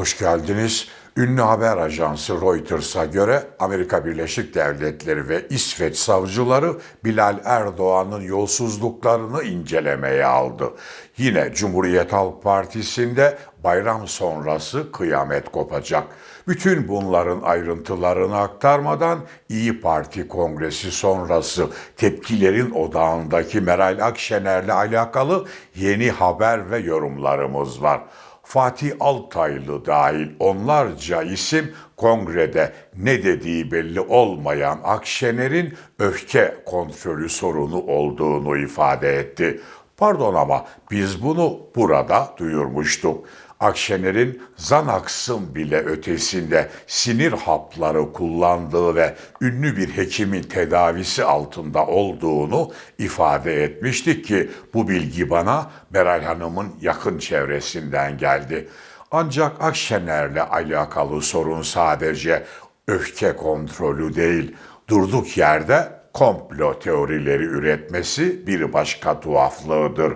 Hoş geldiniz. Ünlü haber ajansı Reuters'a göre Amerika Birleşik Devletleri ve İsveç savcıları Bilal Erdoğan'ın yolsuzluklarını incelemeye aldı. Yine Cumhuriyet Halk Partisi'nde bayram sonrası kıyamet kopacak. Bütün bunların ayrıntılarını aktarmadan İyi Parti Kongresi sonrası tepkilerin odağındaki Meral Akşener'le alakalı yeni haber ve yorumlarımız var. Fatih Altaylı dahil onlarca isim kongrede ne dediği belli olmayan Akşener'in öfke kontrolü sorunu olduğunu ifade etti. Pardon ama biz bunu burada duyurmuştuk. Akşener'in Zanaks'ın bile ötesinde sinir hapları kullandığı ve ünlü bir hekimin tedavisi altında olduğunu ifade etmiştik ki bu bilgi bana Meral Hanım'ın yakın çevresinden geldi. Ancak Akşener'le alakalı sorun sadece öfke kontrolü değil, durduk yerde komplo teorileri üretmesi bir başka tuhaflığıdır.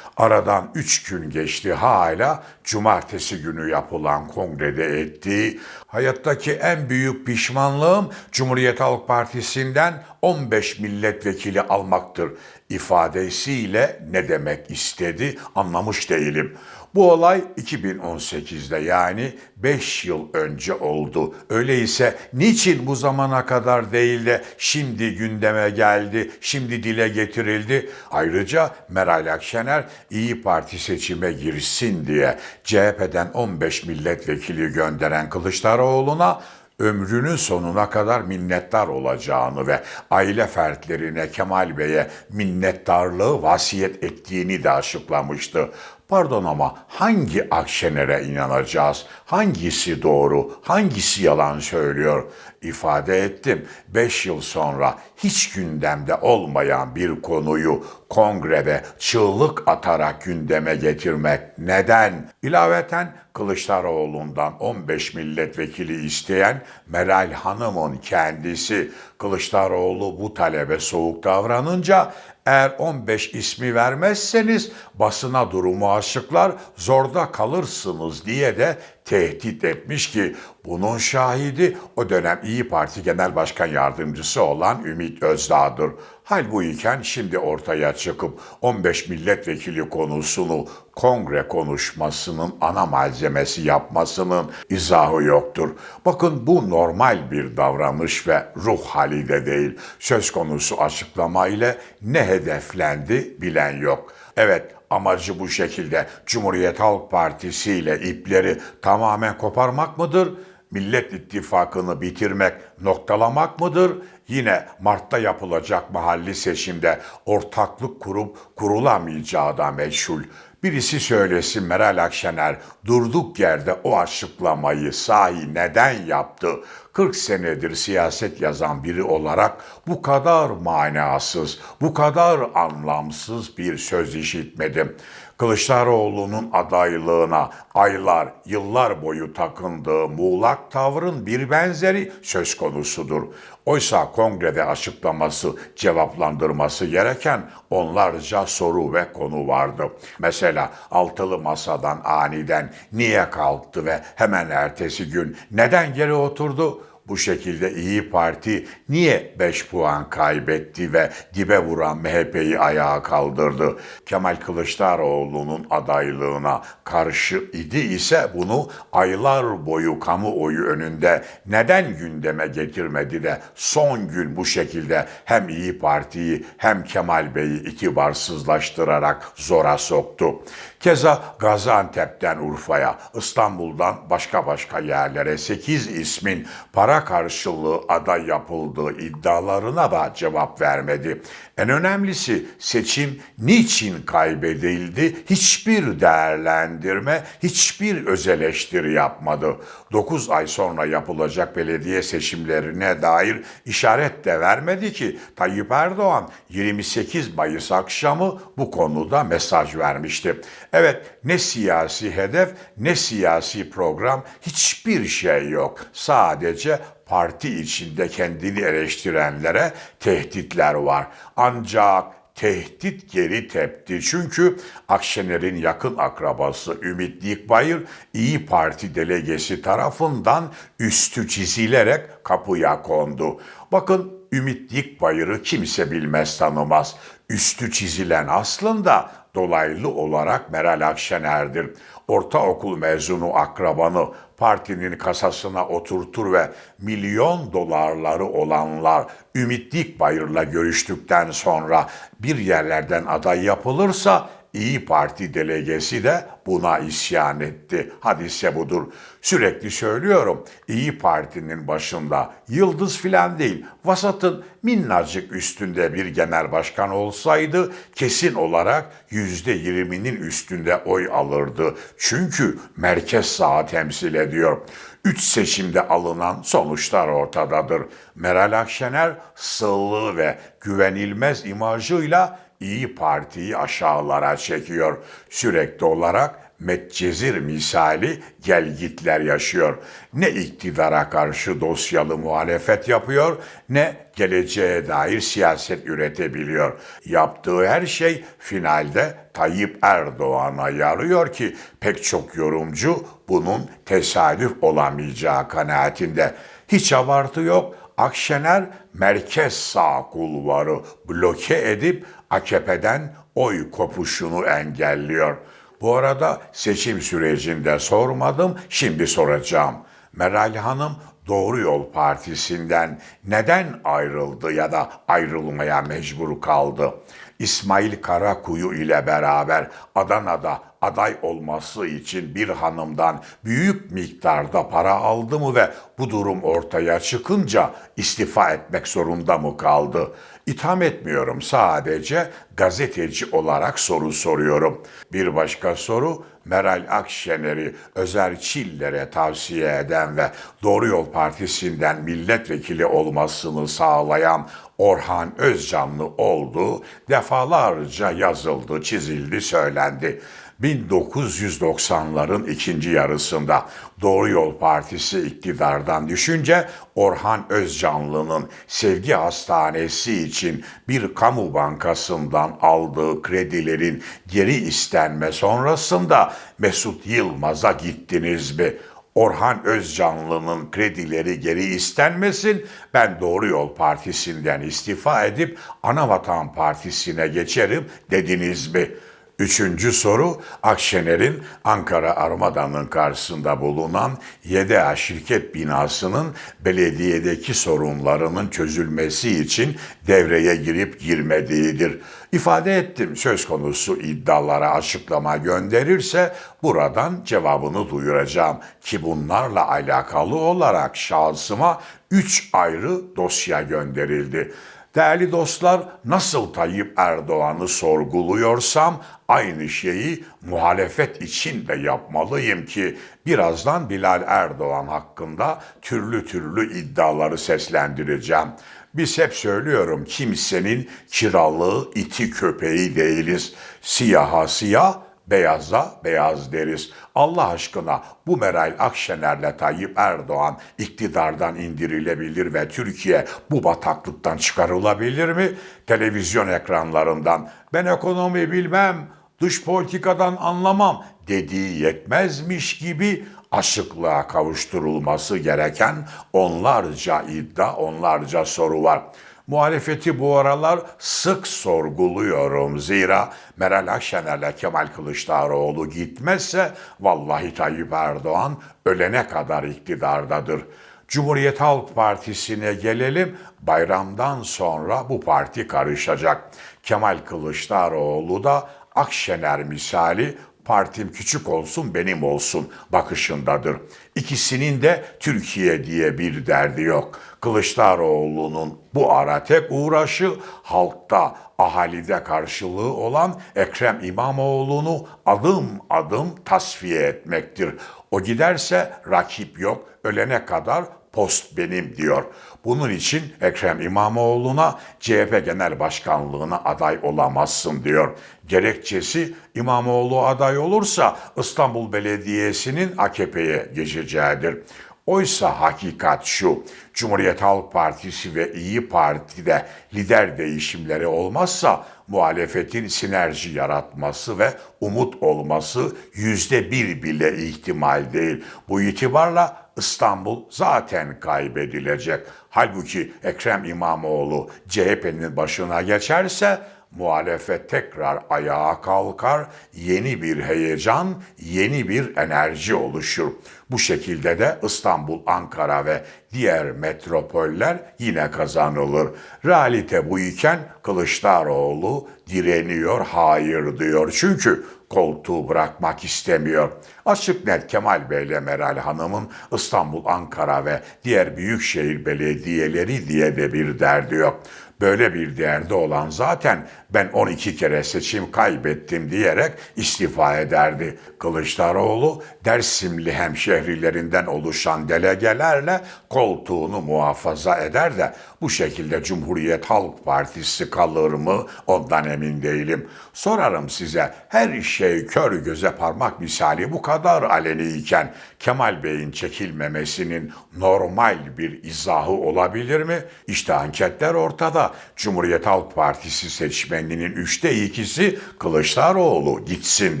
Aradan üç gün geçti hala cumartesi günü yapılan kongrede ettiği hayattaki en büyük pişmanlığım Cumhuriyet Halk Partisi'nden 15 milletvekili almaktır ifadesiyle ne demek istedi anlamış değilim. Bu olay 2018'de yani 5 yıl önce oldu. Öyleyse niçin bu zamana kadar değil de şimdi gündeme geldi, şimdi dile getirildi? Ayrıca Meral Akşener İyi Parti seçime girsin diye CHP'den 15 milletvekili gönderen Kılıçdaroğlu'na ömrünün sonuna kadar minnettar olacağını ve aile fertlerine Kemal Bey'e minnettarlığı vasiyet ettiğini de açıklamıştı. Pardon ama hangi Akşener'e inanacağız? Hangisi doğru, hangisi yalan söylüyor? İfade ettim. Beş yıl sonra hiç gündemde olmayan bir konuyu kongrede çığlık atarak gündeme getirmek neden? İlaveten Kılıçdaroğlu'ndan 15 milletvekili isteyen Meral Hanım'ın kendisi Kılıçdaroğlu bu talebe soğuk davranınca eğer 15 ismi vermezseniz basına durumu açıklar, zorda kalırsınız diye de tehdit etmiş ki bunun şahidi o dönem İyi Parti Genel Başkan Yardımcısı olan Ümit Özdağ'dır. Hal bu iken şimdi ortaya çıkıp 15 milletvekili konusunu kongre konuşmasının ana malzemesi yapmasının izahı yoktur. Bakın bu normal bir davranış ve ruh hali de değil. Söz konusu açıklama ile ne hedeflendi bilen yok. Evet amacı bu şekilde Cumhuriyet Halk Partisi ile ipleri tamamen koparmak mıdır? Millet İttifakı'nı bitirmek, noktalamak mıdır? Yine Mart'ta yapılacak mahalli seçimde ortaklık kurup kurulamayacağı da meçhul. Birisi söylesin Meral Akşener durduk yerde o açıklamayı sahi neden yaptı? 40 senedir siyaset yazan biri olarak bu kadar manasız, bu kadar anlamsız bir söz işitmedim. Kılıçdaroğlu'nun adaylığına aylar, yıllar boyu takındığı muğlak tavrın bir benzeri söz konusudur. Oysa kongrede açıklaması, cevaplandırması gereken onlarca soru ve konu vardı. Mesela altılı masadan aniden niye kalktı ve hemen ertesi gün neden geri oturdu? Bu şekilde İyi Parti niye 5 puan kaybetti ve dibe vuran MHP'yi ayağa kaldırdı? Kemal Kılıçdaroğlu'nun adaylığına karşı idi ise bunu aylar boyu kamuoyu önünde neden gündeme getirmedi de son gün bu şekilde hem İyi Parti'yi hem Kemal Bey'i itibarsızlaştırarak zora soktu. Keza Gaziantep'ten Urfa'ya, İstanbul'dan başka başka yerlere 8 ismin para karşılığı aday yapıldığı iddialarına da cevap vermedi. En önemlisi seçim niçin kaybedildi? Hiçbir değerlendirme, hiçbir öz eleştiri yapmadı. 9 ay sonra yapılacak belediye seçimlerine dair işaret de vermedi ki Tayyip Erdoğan 28 Mayıs akşamı bu konuda mesaj vermişti. Evet ne siyasi hedef ne siyasi program hiçbir şey yok. Sadece parti içinde kendini eleştirenlere tehditler var. Ancak tehdit geri tepti. Çünkü Akşener'in yakın akrabası Ümit Dikbayır İyi Parti delegesi tarafından üstü çizilerek kapıya kondu. Bakın Ümit Dikbayır'ı kimse bilmez tanımaz. Üstü çizilen aslında dolaylı olarak Meral Akşener'dir. Ortaokul mezunu akrabanı partinin kasasına oturtur ve milyon dolarları olanlar Ümit Dikbayır'la görüştükten sonra bir yerlerden aday yapılırsa İyi Parti delegesi de buna isyan etti. Hadise budur. Sürekli söylüyorum. İyi Parti'nin başında yıldız filan değil, vasatın minnacık üstünde bir genel başkan olsaydı kesin olarak yüzde yirminin üstünde oy alırdı. Çünkü merkez sağ temsil ediyor. Üç seçimde alınan sonuçlar ortadadır. Meral Akşener sığlığı ve güvenilmez imajıyla İyi Parti'yi aşağılara çekiyor. Sürekli olarak Medcezir misali gelgitler yaşıyor. Ne iktidara karşı dosyalı muhalefet yapıyor ne geleceğe dair siyaset üretebiliyor. Yaptığı her şey finalde Tayyip Erdoğan'a yarıyor ki pek çok yorumcu bunun tesadüf olamayacağı kanaatinde. Hiç abartı yok. Akşener merkez sağ kulvarı bloke edip AKP'den oy kopuşunu engelliyor. Bu arada seçim sürecinde sormadım, şimdi soracağım. Meral Hanım Doğru Yol Partisi'nden neden ayrıldı ya da ayrılmaya mecbur kaldı? İsmail Karakuyu ile beraber Adana'da aday olması için bir hanımdan büyük miktarda para aldı mı ve bu durum ortaya çıkınca istifa etmek zorunda mı kaldı? İtham etmiyorum sadece gazeteci olarak soru soruyorum. Bir başka soru Meral Akşener'i Özer Çiller'e tavsiye eden ve Doğru Yol Partisi'nden milletvekili olmasını sağlayan Orhan Özcanlı olduğu defalarca yazıldı, çizildi, söylendi. 1990'ların ikinci yarısında Doğru Yol Partisi iktidardan düşünce Orhan Özcanlı'nın Sevgi Hastanesi için bir kamu bankasından aldığı kredilerin geri istenme sonrasında Mesut Yılmaz'a gittiniz mi? Orhan Özcanlı'nın kredileri geri istenmesin, ben Doğru Yol Partisi'nden istifa edip Anavatan Partisi'ne geçerim dediniz mi?'' Üçüncü soru Akşener'in Ankara Armada'nın karşısında bulunan YDA şirket binasının belediyedeki sorunlarının çözülmesi için devreye girip girmediğidir. İfade ettim söz konusu iddialara açıklama gönderirse buradan cevabını duyuracağım ki bunlarla alakalı olarak şahsıma üç ayrı dosya gönderildi. Değerli dostlar, nasıl Tayyip Erdoğan'ı sorguluyorsam aynı şeyi muhalefet için de yapmalıyım ki birazdan Bilal Erdoğan hakkında türlü türlü iddiaları seslendireceğim. Biz hep söylüyorum kimsenin kiralığı iti köpeği değiliz. Siyaha siyah, beyaza beyaz deriz. Allah aşkına bu Meral Akşener'le Tayyip Erdoğan iktidardan indirilebilir ve Türkiye bu bataklıktan çıkarılabilir mi? Televizyon ekranlarından ben ekonomi bilmem, dış politikadan anlamam dediği yetmezmiş gibi açıklığa kavuşturulması gereken onlarca iddia, onlarca soru var. Muhalefeti bu aralar sık sorguluyorum. Zira Meral Akşener'le Kemal Kılıçdaroğlu gitmezse vallahi Tayyip Erdoğan ölene kadar iktidardadır. Cumhuriyet Halk Partisi'ne gelelim. Bayramdan sonra bu parti karışacak. Kemal Kılıçdaroğlu da Akşener misali partim küçük olsun benim olsun bakışındadır. İkisinin de Türkiye diye bir derdi yok. Kılıçdaroğlu'nun bu ara tek uğraşı halkta, ahalide karşılığı olan Ekrem İmamoğlu'nu adım adım tasfiye etmektir. O giderse rakip yok, ölene kadar post benim diyor. Bunun için Ekrem İmamoğlu'na CHP Genel Başkanlığına aday olamazsın diyor. Gerekçesi İmamoğlu aday olursa İstanbul Belediyesi'nin AKP'ye geçeceğidir. Oysa hakikat şu, Cumhuriyet Halk Partisi ve İyi Parti'de lider değişimleri olmazsa muhalefetin sinerji yaratması ve umut olması yüzde bir bile ihtimal değil. Bu itibarla İstanbul zaten kaybedilecek. Halbuki Ekrem İmamoğlu CHP'nin başına geçerse muhalefet tekrar ayağa kalkar, yeni bir heyecan, yeni bir enerji oluşur. Bu şekilde de İstanbul, Ankara ve diğer metropoller yine kazanılır. Realite bu iken Kılıçdaroğlu direniyor, hayır diyor. Çünkü koltuğu bırakmak istemiyor. Açık net Kemal Bey ile Meral Hanım'ın İstanbul, Ankara ve diğer büyükşehir belediyeleri diye de bir derdi yok. Böyle bir derdi olan zaten ben 12 kere seçim kaybettim diyerek istifa ederdi. Kılıçdaroğlu Dersimli hemşehrilerinden oluşan delegelerle koltuğunu muhafaza eder de bu şekilde Cumhuriyet Halk Partisi kalır mı ondan emin değilim. Sorarım size her şey kör göze parmak misali bu kadar aleniyken Kemal Bey'in çekilmemesinin normal bir izahı olabilir mi? İşte anketler ortada. Cumhuriyet Halk Partisi seçmeninin üçte ikisi Kılıçdaroğlu gitsin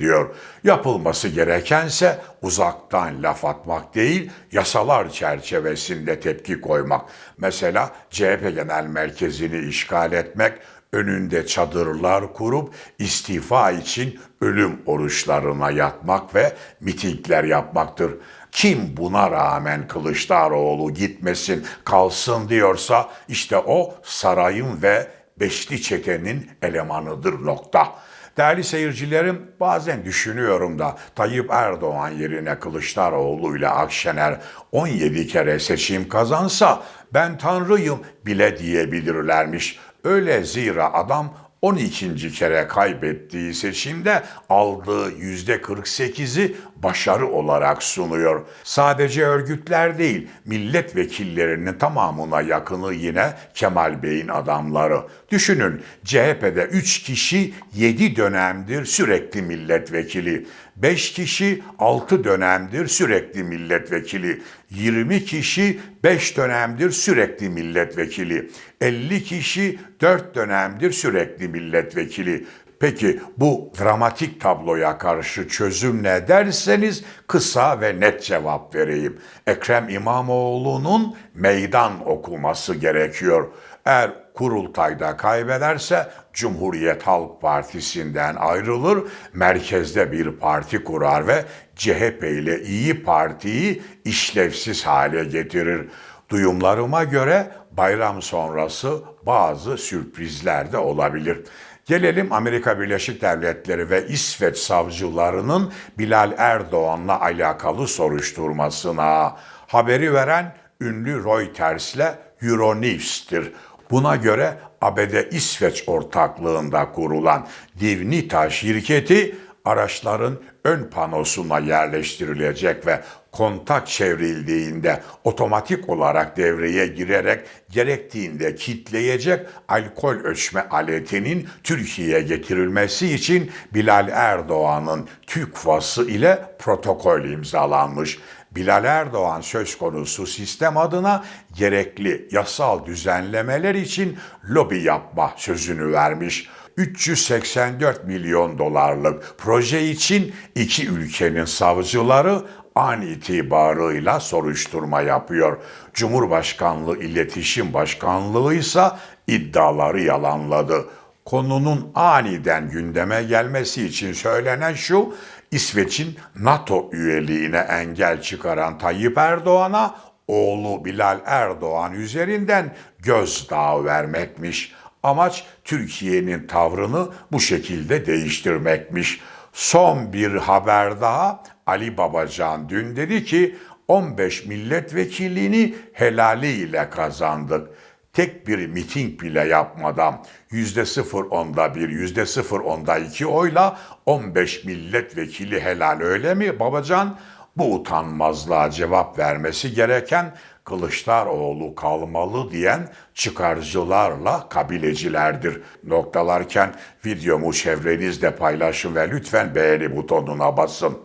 diyor. Yapılması gerekense uzaktan laf atmak değil, yasalar çerçevesinde tepki koymak. Mesela CHP Genel Merkezi'ni işgal etmek, önünde çadırlar kurup istifa için ölüm oruçlarına yatmak ve mitingler yapmaktır. Kim buna rağmen Kılıçdaroğlu gitmesin, kalsın diyorsa işte o sarayın ve beşli çetenin elemanıdır nokta. Değerli seyircilerim bazen düşünüyorum da Tayyip Erdoğan yerine Kılıçdaroğlu ile Akşener 17 kere seçim kazansa ben tanrıyım bile diyebilirlermiş. Öyle zira adam 12. kere kaybettiği seçimde aldığı %48'i başarı olarak sunuyor. Sadece örgütler değil, milletvekillerinin tamamına yakını yine Kemal Bey'in adamları. Düşünün CHP'de 3 kişi 7 dönemdir sürekli milletvekili. 5 kişi 6 dönemdir sürekli milletvekili. 20 kişi 5 dönemdir sürekli milletvekili. 50 kişi 4 dönemdir sürekli milletvekili. Peki bu dramatik tabloya karşı çözüm ne derseniz kısa ve net cevap vereyim. Ekrem İmamoğlu'nun meydan okuması gerekiyor. Eğer kurultayda kaybederse Cumhuriyet Halk Partisi'nden ayrılır, merkezde bir parti kurar ve CHP ile İyi Parti'yi işlevsiz hale getirir. Duyumlarıma göre bayram sonrası bazı sürprizler de olabilir. Gelelim Amerika Birleşik Devletleri ve İsveç savcılarının Bilal Erdoğan'la alakalı soruşturmasına. Haberi veren ünlü Reuters'le Euronews'tir. Buna göre ABD İsveç ortaklığında kurulan Divnita şirketi araçların ön panosuna yerleştirilecek ve kontak çevrildiğinde otomatik olarak devreye girerek gerektiğinde kitleyecek alkol ölçme aletinin Türkiye'ye getirilmesi için Bilal Erdoğan'ın TÜKVA'sı ile protokol imzalanmış. Bilal Erdoğan söz konusu sistem adına gerekli yasal düzenlemeler için lobi yapma sözünü vermiş. 384 milyon dolarlık proje için iki ülkenin savcıları an itibarıyla soruşturma yapıyor. Cumhurbaşkanlığı İletişim Başkanlığı ise iddiaları yalanladı. Konunun aniden gündeme gelmesi için söylenen şu, İsveç'in NATO üyeliğine engel çıkaran Tayyip Erdoğan'a oğlu Bilal Erdoğan üzerinden gözdağı vermekmiş. Amaç Türkiye'nin tavrını bu şekilde değiştirmekmiş. Son bir haber daha Ali Babacan dün dedi ki 15 milletvekilliğini helaliyle kazandık. Tek bir miting bile yapmadan yüzde sıfır onda bir, yüzde sıfır onda iki oyla 15 milletvekili helal öyle mi Babacan? Bu utanmazlığa cevap vermesi gereken Kılıçdaroğlu kalmalı diyen çıkarcılarla kabilecilerdir. Noktalarken videomu çevrenizde paylaşın ve lütfen beğeni butonuna basın.